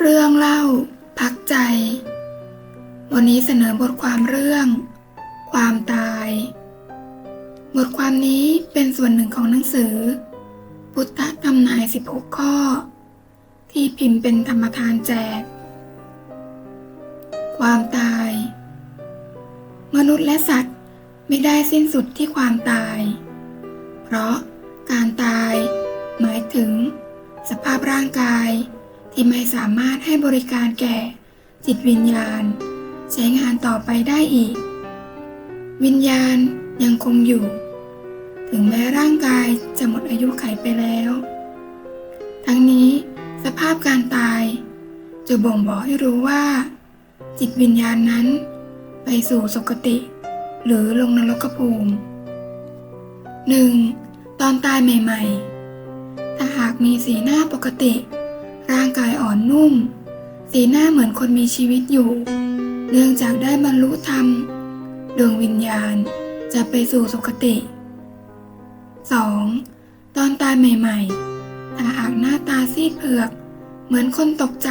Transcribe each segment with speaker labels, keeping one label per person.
Speaker 1: เรื่องเล่า พักใจ วันนี้เสนอบทความเรื่อง ความตาย บทความนี้เป็นส่วนหนึ่งของหนังสือ พุทธธรรมนาย 16 ข้อ ที่พิมพ์เป็นธรรมทานแจก ความตาย มนุษย์และสัตว์ไม่ได้สิ้นสุดที่ความตาย เพราะการตาย หมายถึง สภาพร่างกาย ที่ไม่สามารถให้บริการแก่ จิตวิญญาณ ใช้งานต่อไปได้อีก วิญญาณยังคงอยู่ ถึงแม้ร่างกายจะหมดอายุไขไปแล้ว ทั้งนี้สภาพการตาย จะบ่งบอกให้รู้ว่า จิตวิญญาณนั้น ไปสู่สุคติ หรือลงนรกภูมิ 1. ตอนตายใหม่ ๆ ถ้าหากมีสีหน้าปกติ อ่อนนุ่ม สีหน้าเหมือนคนมีชีวิตอยู่ เนื่องจากได้บรรลุธรรม ดวงวิญญาณจะไปสู่สุคติ 2. ตอนตายใหม่ๆ ถ้าหากหน้าตาซีดเผือก เหมือนคนตกใจ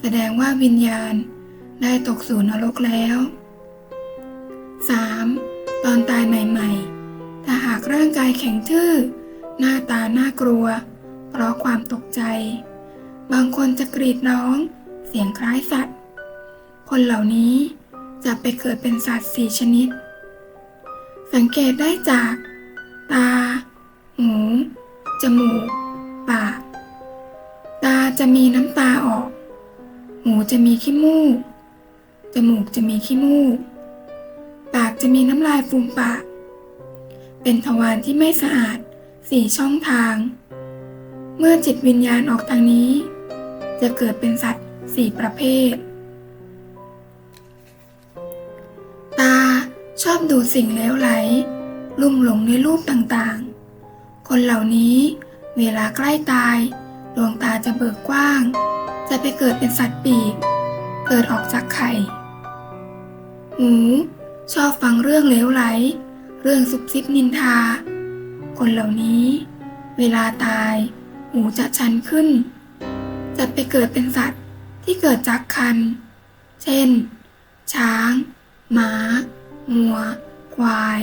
Speaker 1: แสดงว่าวิญญาณได้ตกสู่นรกแล้ว 3. ตอนตายใหม่ๆ ถ้าหากร่างกายแข็งทื่อ หน้าตาน่ากลัว เพราะความตกใจ บางคนจะกรีดร้อง เสียงคล้ายสัตว์ คนเหล่านี้จะไปเกิดเป็นสัตว์สี่ชนิด สังเกตได้จาก ตา หู จมูก ปาก ตาจะมีน้ำตาออก หูจะมีขี้มูก จมูกจะมีขี้มูก ปากจะมีน้ำลายฟูมปาก เป็นทวารที่ไม่สะอาดสี่ช่องทาง เมื่อจิตวิญญาณออกทางนี้ จะเกิดเป็นสัตว์สี่ประเภท ตาชอบดูสิ่งเลวไหล ลุ่มหลงในรูปต่างๆ คนเหล่านี้เวลาใกล้ตาย ดวงตาจะเบิกกว้าง จะไปเกิดเป็นสัตว์ปีก เกิดออกจากไข่ หูชอบฟังเรื่องเลวไหล เรื่องซุบซิบนินทา คนเหล่านี้ เวลาตาย หูจะชันขึ้น จะไปเกิดเป็นสัตว์ที่เกิดจากคัน เช่น ช้าง ม้างัว ควาย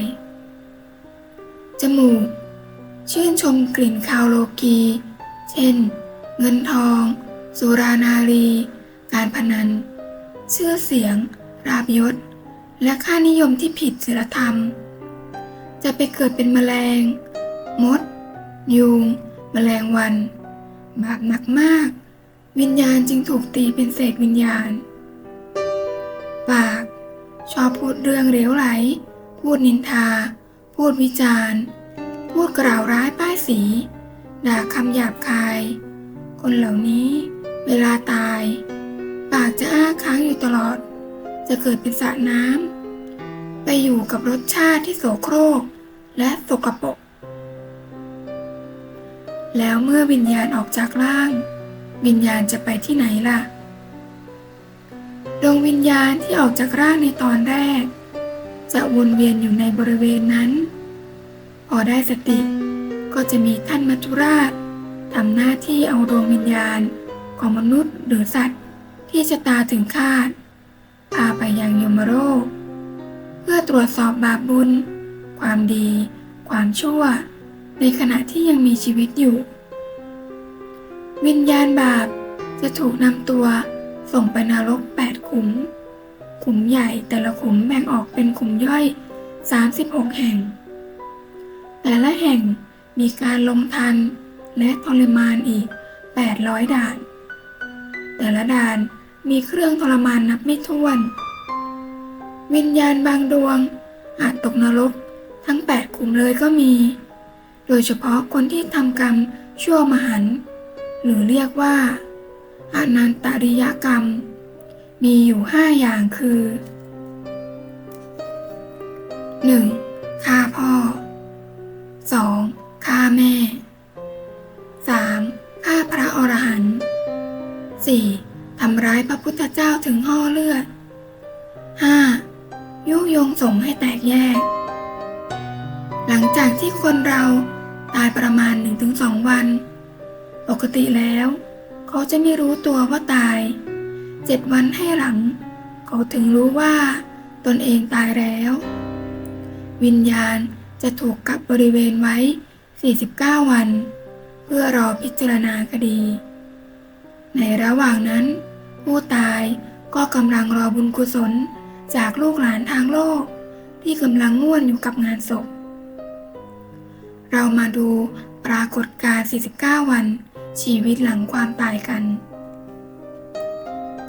Speaker 1: จมูก ชื่นชมกลิ่นคาวโลกี เช่น เงินทอง สุรานารี การพนัน ชื่อเสียง ราบยศ และค่านิยมที่ผิดศีลธรรม จะไปเกิดเป็นแมลง มด ยุง แมลงวัน บาปหนักมาก วิญญาณจึงถูกตีเป็นเศษวิญญาณ ปาก ชอบพูดเรื่องเลวไหล พูดนินทา พูดวิจารณ์ พูดกล่าวร้ายป้ายสี ด่าคำหยาบคาย คนเหล่านี้เวลาตาย ปากจะอ้าค้างอยู่ตลอด จะเกิดเป็นสระน้ำไปอยู่กับรสชาติที่โสโครก และสกปรกแล้วเมื่อวิญญาณออกจากร่าง วิญญาณจะไปที่ไหนล่ะ ดวงวิญญาณที่ออกจากร่างในตอนแรก จะวนเวียนอยู่ในบริเวณนั้น พอได้สติก็จะมีท่านมัจุราชทำหน้าที่เอาดวงวิญญาณของมนุษย์หรือสัตว์ที่จะตาถึงคาด พาไปยังยมโลกเพื่อตรวจสอบบาปบุญ ความดี ความชั่ว ในขณะที่ยังมีชีวิตอยู่ วิญญาณบาปจะถูกนำตัวส่งไปนรกแปดขุม ขุมใหญ่แต่ละขุมแบ่งออกเป็นขุมย่อย 36 แห่ง แต่ละแห่งมีการลงทันและทรมานอีก 800 ด่าน แต่ละด่านมีเครื่องทรมานนับไม่ถ้วน วิญญาณบางดวงอาจตกนรกทั้ง8ขุมเลยก็มี โดยเฉพาะคนที่ทำกรรมชั่วมหันต์ หรือเรียกว่าอนันตริยกรรม มีอยู่ห้าอย่างคือ 1. ฆ่าพ่อ 2. ฆ่าแม่ 3. ฆ่าพระอรหันต์ 4. ทำร้ายพระพุทธเจ้าถึงห่อเลือด 5. ยุยงส่งให้แตกแยก หลังจากที่คนเราตายประมาณ 1-2 วัน ปกติแล้ว เขาจะไม่รู้ตัวว่าตาย เจ็ดวันให้หลัง เขาถึงรู้ว่าตนเองตายแล้ว วิญญาณจะถูกกับบริเวณไว้ 49 วัน เพื่อรอพิจารณาคดี ในระหว่างนั้น ผู้ตายก็กำลังรอบุญกุศลจากลูกหลานทางโลก ที่กำลังง่วนอยู่กับงานศพ เรามาดูปรากฏการ 49 วัน ชีวิตหลังความตายกัน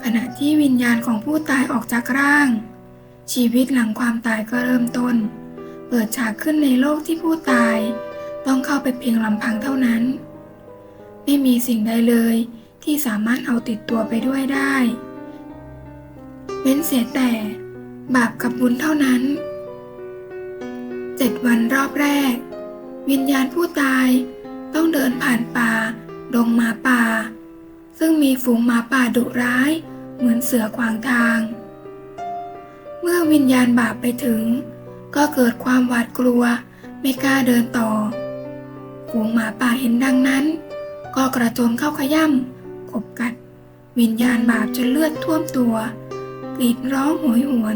Speaker 1: ขณะที่วิญญาณของผู้ตายออกจากร่าง ชีวิตหลังความตายก็เริ่มต้น เปิดฉากขึ้นในโลกที่ผู้ตาย ต้องเข้าไปเพียงลำพังเท่านั้น ไม่มีสิ่งใดเลยที่สามารถเอาติดตัวไปด้วยได้ เว้นเสียแต่บาปกับบุญเท่านั้นเจ็ดวันรอบแรก วิญญาณผู้ตายต้องเดินผ่านป่า ดงหมาป่า ซึ่งมีฝูงหมาป่าดุร้าย เหมือนเสือขวางทาง เมื่อวิญญาณบาปไปถึง ก็เกิดความหวาดกลัวไม่กล้าเดินต่อ ฝูงหมาป่าเห็นดังนั้น ก็กระโจนเข้าขย่ำกบกัด วิญญาณบาปจนเลือดท่วมตัวกรีดร้องโหยหวน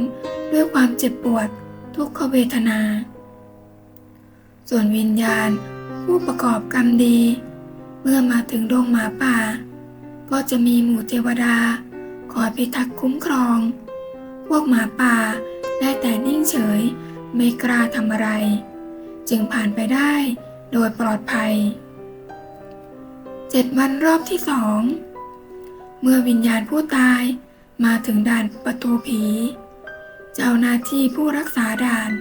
Speaker 1: ด้วยความเจ็บปวดทุกขเวทนา ส่วนวิญญาณผู้ประกอบกรรมดี เมื่อมาถึงดงหมาป่า ก็จะมีหมู่เทวดา คอยพิทักษ์คุ้มครอง พวกหมาป่าได้แต่นิ่งเฉยไม่กล้าทำอะไร จึงผ่านไปได้โดยปลอดภัยเจ็ดวันรอบที่สอง เมื่อวิญญาณผู้ตายมาถึงด่านประตูผี เจ้าหน้าที่ผู้รักษาด่าน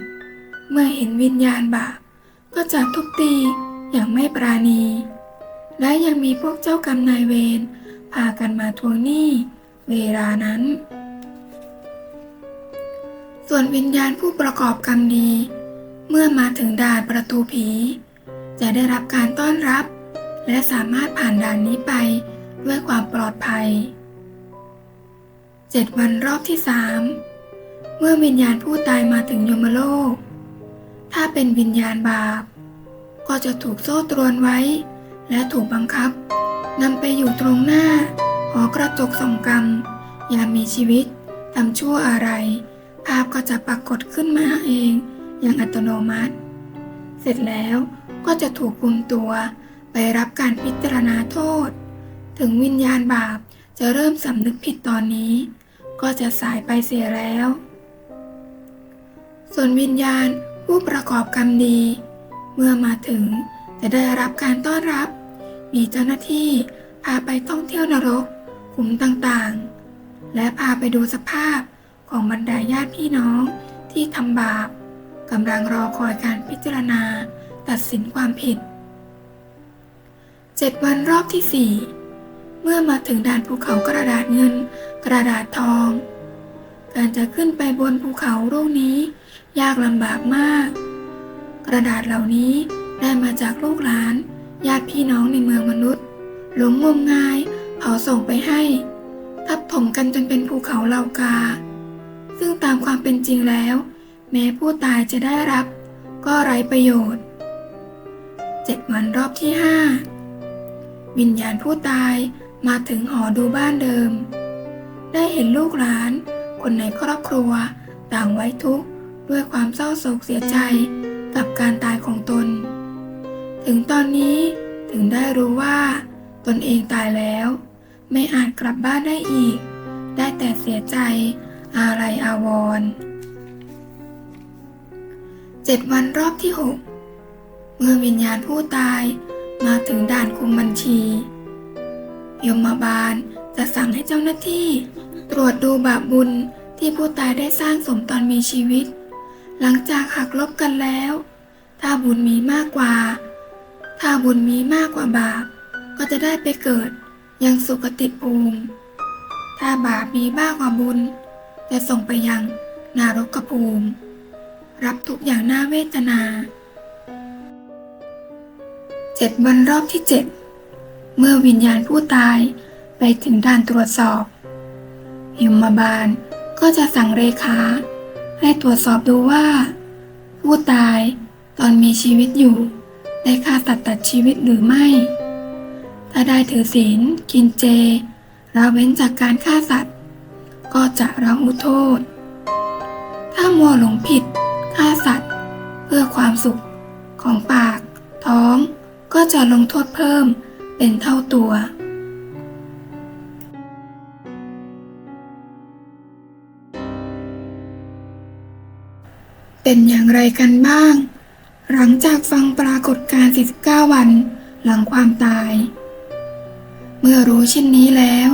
Speaker 1: เมื่อเห็นวิญญาณบาปก็จะทุบตีอย่างไม่ปราณี และยังมีพวกเจ้ากรรมนายเวรพากันมาทวงหนี้เวลานั้น ส่วนวิญญาณผู้ประกอบกรรมดี เมื่อมาถึงด่านประตูผี จะได้รับการต้อนรับ และสามารถผ่านด่านนี้ไปด้วยความปลอดภัยเจ็ดวันรอบที่สามเมื่อวิญญาณผู้ตายมาถึงยมโลก ถ้าเป็นวิญญาณบาป ก็จะถูกโซ่ตรวนไว้ และถูกบังคับนำไปอยู่ตรงหน้า หอกระจกส่องกรรมยามมีชีวิตทำชั่วอะไร ภาพก็จะปรากฏขึ้นมาเองอย่างอัตโนมัติ เสร็จแล้วก็จะถูกคุมตัวไปรับการพิจารณาโทษ ถึงวิญญาณบาปจะเริ่มสำนึกผิดตอนนี้ ก็จะสายไปเสียแล้ว ส่วนวิญญาณผู้ประกอบกรรมดี เมื่อมาถึง จะได้รับการต้อนรับ มีเจ้าหน้าที่พาไปท่องเที่ยวนรกขุมต่างๆ และพาไปดูสภาพของบรรดาญาติพี่น้องที่ทำบาปกำลังรอคอยการพิจารณาตัดสินความผิดเจ็ดวันรอบที่สี่เมื่อมาถึงด่านภูเขากระดาษเงิน กระดาษทอง การจะขึ้นไปบนภูเขาลูกนี้ ยากลำบากมาก กระดาษเหล่านี้ ได้มาจากลูกหลาน ญาติพี่น้องในเมืองมนุษย์ หลงงมงายเผาส่งไปให้ ทับถมกันจนเป็นภูเขาเหล่ากา ซึ่งตามความเป็นจริงแล้ว แม้ผู้ตายจะได้รับ ก็ไร้ประโยชน์เจ็ดวันรอบที่ห้าวิญญาณผู้ตายมาถึงหอดูบ้านเดิม ได้เห็นลูกหลาน คนในครอบครัวต่างไว้ทุกข์ด้วยความเศร้าโศกเสียใจกับการตายของตน ถึงตอนนี้ถึงได้รู้ว่า ตนเองตายแล้ว ไม่อาจกลับบ้านได้อีก ได้แต่เสียใจอาลัยอาวรณ์เจ็ดวันรอบที่หกเมื่อวิญญาณผู้ตายมาถึงด่านคุมบัญชี ยมบาลจะสั่งให้เจ้าหน้าที่ ตรวจดูบาปบุญที่ผู้ตายได้สร้างสมตอนมีชีวิต หลังจากหักลบกันแล้ว ถ้าบุญมีมากกว่า ถ้าบุญมีมากกว่าบาป ก็จะได้ไปเกิดยังสุคติภูมิ ถ้าบาปมีมากกว่าบุญ จะส่งไปยังนารกภูมิ รับทุกอย่างน่าเวทนาเจ็ดวันรอบที่เจ็ดเมื่อวิญญาณผู้ตายไปถึงด่านตรวจสอบยมบาลก็จะสั่งเรขาให้ตรวจสอบดูว่า ผู้ตายตอนมีชีวิตอยู่ ได้ฆ่าสัตัดตัดชีวิตหรือไม่ ถ้าาได้ถือศีล กินเจละเว้นจากการฆ่าสัตว์ ก็จะรับอุโทษ ถ้ามัวหลงผิดฆ่าสัตว์ เพื่อความสุขของปาก ท้อง ก็จะลงโทษเพิ่มเป็นเท่าตัวเป็นอย่างไรกันบ้าง หลังจากฟังปรากฏการ 49 วัน หลังความตาย เมื่อรู้เช่นนี้แล้ว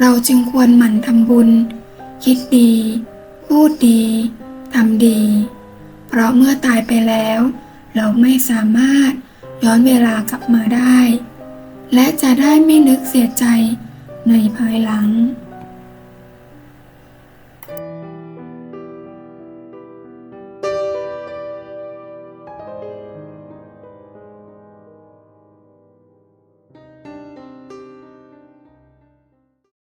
Speaker 1: เราจึงควรหมั่นทำบุญ คิดดี พูดดี ทำดี เพราะเมื่อตายไปแล้ว เราไม่สามารถย้อนเวลากลับมาได้ และจะได้ไม่นึกเสียใจในภายหลัง